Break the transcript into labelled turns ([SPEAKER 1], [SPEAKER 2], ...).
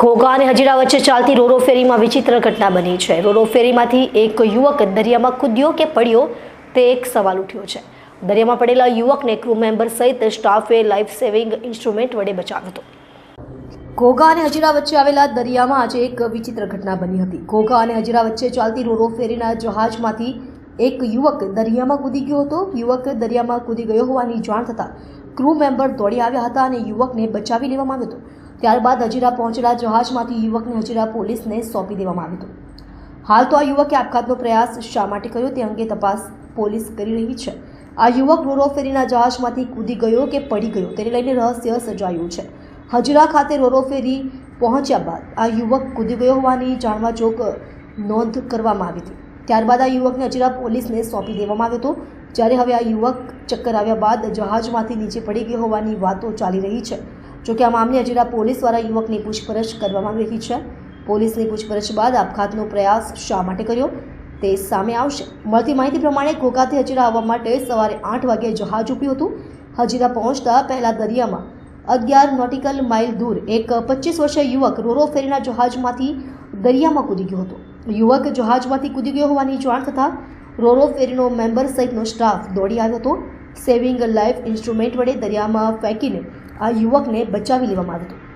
[SPEAKER 1] ઘોઘા અને હજીરા વચ્ચે ચાલતી રોરો ફેરીમાં વિચિત્ર ઘટના બની છે. રોરો ફેરીમાંથી એક યુવક દરિયામાં કૂદ્યો કે પડ્યો તે એક સવાલ ઉઠ્યો છે. દરિયામાં પડેલા યુવકને ક્રૂ મેમ્બર સહિત સ્ટાફે લાઈફ સેવિંગ ઇન્સ્ટ્રુમેન્ટ વડે બચાવ્યો હતો. ઘોઘા અને હજીરા વચ્ચે આવેલા દરિયામાં આજે એક વિચિત્ર ઘટના બની હતી. ઘોઘા અને હજીરા વચ્ચે ચાલતી રોરો ફેરીના જહાજમાંથી એક યુવક દરિયામાં કૂદી ગયો હતો. યુવક દરિયામાં કૂદી ગયો હોવાની જાણ થતાં ક્રૂ મેમ્બર દોડી આવ્યા હતા અને યુવકને બચાવી લેવામાં આવ્યો હતો. ત્યારબાદ હજીરા પહોંચેલા જહાજમાંથી યુવકને હજીરા પોલીસને સોંપી દેવામાં આવ્યો હતો. હાલ તો આ યુવકે આપઘાતનો પ્રયાસ શા માટે કર્યો તે અંગે તપાસ પોલીસ કરી રહી છે. આ યુવક રોરો ફેરીના જહાજમાંથી કૂદી ગયો કે પડી ગયો તેને લઈને રહસ્ય સર્જાયું છે. હજીરા ખાતે રોરો ફેરી પહોંચ્યા બાદ આ યુવક કૂદી ગયો હોવાની જાણવા જોગ નોંધ કરવામાં આવી હતી. ત્યારબાદ આ યુવકને હજીરા પોલીસને સોંપી દેવામાં આવ્યો હતો જ્યારે હવે આ યુવક ચક્કર આવ્યા બાદ જહાજમાંથી નીચે પડી ગયો હોવાની વાતો ચાલી રહી છે. જોકે આ મામલે હજીરા પોલીસ દ્વારા યુવકની પૂછપરછ કરવામાં આવી રહી છે. પોલીસની પૂછપરછ બાદ આપઘાતનો પ્રયાસ શા માટે કર્યો? તે સામે આવશે. મળતી માહિતી પ્રમાણે ઘોઘાથી હજીરા આવવા માટે સવારે આઠ વાગે જહાજ ઉપયું હતું. હજીરા પહોંચતા પહેલાં દરિયામાં, અગિયાર નોટિકલ માઇલ દૂર, એક પચીસ વર્ષીય યુવક રોરો ફેરીના જહાજમાંથી દરિયામાં કૂદી ગયો હતો. યુવક જહાજમાંથી કૂદી ગયો હોવાની જાણ થતાં રોરો ફેરીનો મેમ્બર સહિતનો સ્ટાફ દોડી આવ્યો હતો. સેવિંગ લાઈફ ઇન્સ્ટ્રુમેન્ટ વડે દરિયામાં ફેંકીને આ યુવકને બચાવી લેવામાં આવ્યો હતો.